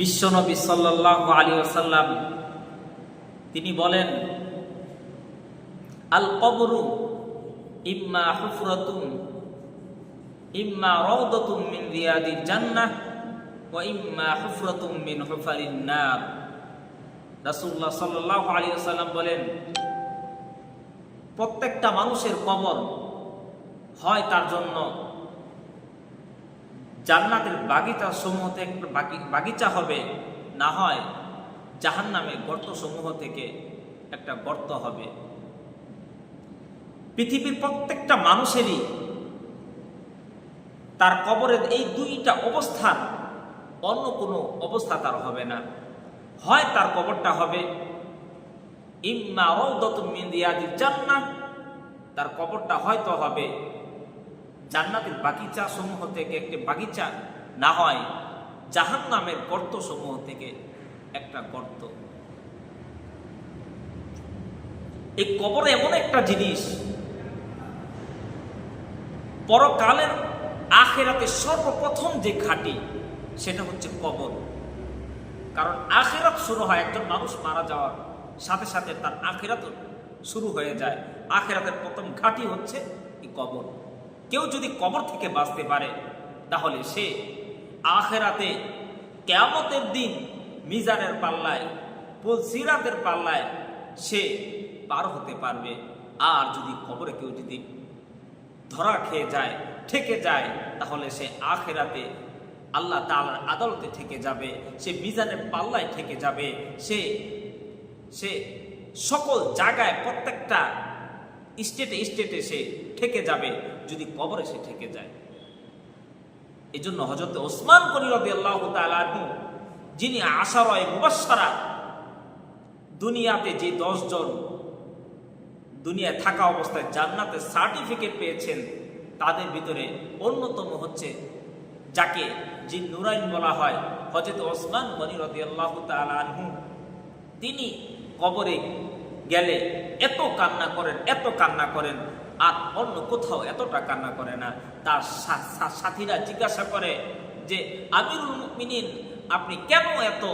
বিশ্বনবী সাল্লাহ আলী আসাল্লাম তিনি বলেন, আল কবরু ইম্মা হুফরাতুম ইম্মা রওদাতুম মিন রিয়াদিল জান্নাহ, ওয়া ইম্মা হুফরাতুম মিন হুফারিন নার। রাসূলুল্লাহ সাল্লাল্লাহু আলাইহি ওয়াসাল্লাম বলেন, প্রত্যেকটা মানুষের কবর হয় তার জন্য জান্নাতের বাগিচা সমূহ থেকে বাগিচা হবে, না হয় জাহান নামে গর্ত সমূহ থেকে একটা গর্ত হবে। পৃথিবীর প্রত্যেকটা মানুষেরই তার কবরের এই দুইটা অবস্থান অন্য কোনো অবস্থা তার হবে না। হয় তার কবরটা হবে ইম্মা রওদাতুম মিন রিয়াদিল জান্নাহ, তার কবরটা হয়তো হবে জান্নাতের বাগিচা সমূহ থেকে একটি বাগিচা না হয় জাহান নামের গর্ত সমূহ থেকে একটা গর্ত। এই কবর এমন একটা জিনিস, পরকালের আখেরাতে সর্বপ্রথম যে ঘাটি, সেটা হচ্ছে কবর। কারণ আখেরাত শুরু হয়, একজন মানুষ মারা যাওয়ার সাথে সাথে তার আখেরাত শুরু হয়ে যায়। আখেরাতের প্রথম ঘাটি হচ্ছে এই কবর। কেউ যদি কবর থেকে বাঁচতে পারে, তাহলে সে আখেরাতে কেয়ামতের দিন মিজানের পাল্লায় পুল সিরাতের পাল্লায় সে পার হতে পারবে। আর যদি কবরে কেউ যদি ধরা খেয়ে যায়, ঠেকে যায়, তাহলে সে আখেরাতে আল্লাহ তাআলার আদালতে ঠেকে যাবে, সে মিজানের পাল্লায় ঠেকে যাবে, সে সে সকল জায়গায় প্রত্যেকটা স্টেটে স্টেটে সে ঠেকে যাবে, যদি কবরে সে ঠেকে যায়। এই জন্য হজরত ওসমান করিরদি আল্লাহ তালু যিনি আশারয় মুবাসারা দুনিয়াতে যে দশজন দুনিয়ায় থাকা অবস্থায় জান্নাতের সার্টিফিকেট পেয়েছেন, তাদের ভিতরে অন্যতম হচ্ছে যাকে, যে নুরাইন বলা হয় হজরত ওসমান গনি রদি আল্লাহ আনহু। তিনি কবরে গেলে এত কান্না করেন, এত কান্না করেন, আর অন্য কোথাও এতটা কান্না করে না। তার সাথীরা জিজ্ঞাসা করে যে, আমিরুল মুমিনিন, আপনি কেন এত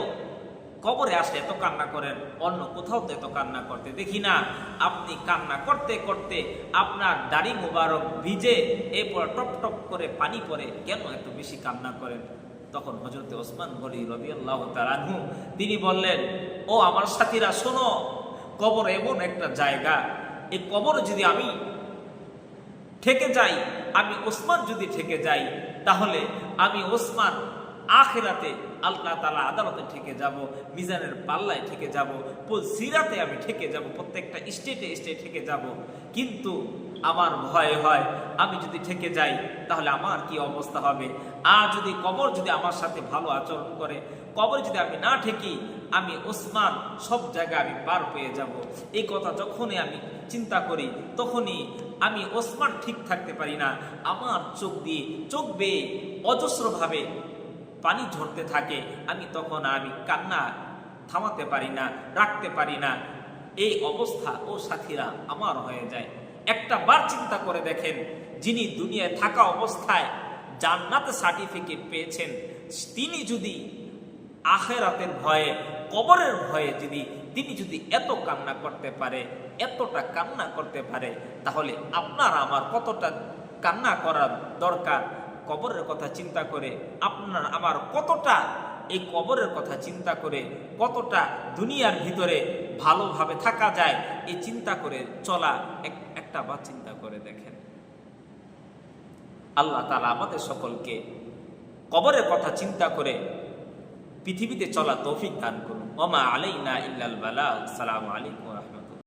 কবরে আসলে এত কান্না করেন? অন্য কোথাও তো এত কান্না করতে দেখি না। আপনি কান্না করতে করতে আপনার দাড়ি মুবারক ভিজে এরপর টপ টপ করে পানি পরে কেন এত বেশি কান্না করেন? তখন হজরত ওসমান বলি রবি আল্লাহ তিনি বললেন, ও আমার সাথীরা, শোনো কবর এমন একটা জায়গা। এই কবর যদি আমি ঠেকে যাই, আমি ওসমান যদি ঠেকে যাই, তাহলে আমি ওসমান আখেরাতে আল্লাহ তালা আদালতে ঠেকে যাব, মিজানের পাল্লায় ঠেকে যাব সিরাতে আমি ঠেকে যাব, প্রত্যেকটা স্টেটে স্টেটে ঠেকে যাব। কিন্তু আমার ভয় হয়, আমি যদি ঠেকে যাই, তাহলে আমার কি অবস্থা হবে? আর যদি কবর যদি আমার সাথে ভালো আচরণ করে, কবর যদি আমি না ঠেকি, আমি ওসমান সব জায়গায় আমি পার পেয়ে যাব। এই কথা যখনই আমি চিন্তা করি, তখনই আমি ওসমান ঠিক থাকতে পারি না। আমার চোখ দিয়ে চোখ বেয়ে অজস্রভাবে পানি ঝরতে থাকে, আমি তখন আমি কান্না থামাতে পারি না, রাখতে পারি না। এই অবস্থা, ও সাথীরা, আমার হয়ে যায়। একটা বার চিন্তা করে দেখেন, যিনি দুনিয়ায় থাকা অবস্থায় জান্নাত সার্টিফিকেট পেয়েছেন, তিনি যদি আখেরাতের ভয়ে, কবরের ভয়ে যদি, তিনি যদি এত কান্না করতে পারে, এতটা কান্না করতে পারে, তাহলে আপনার আমার কতটা কান্না করার দরকার। কবরের কথা চিন্তা করে আপনার আমার কতটা এই কবরের কথা চিন্তা করে, কতটা দুনিয়ার ভিতরে ভালোভাবে থাকা যায়, এই চিন্তা করে চলা এক- একটা বা চিন্তা করে দেখেন। আল্লাহ তালা আমাদের সকলকে কবরের কথা চিন্তা করে পৃথিবীতে চলা তৌফিক দান করুন। ওমা আলাইনা ইল্লাল বালা সালাম আলাইকুম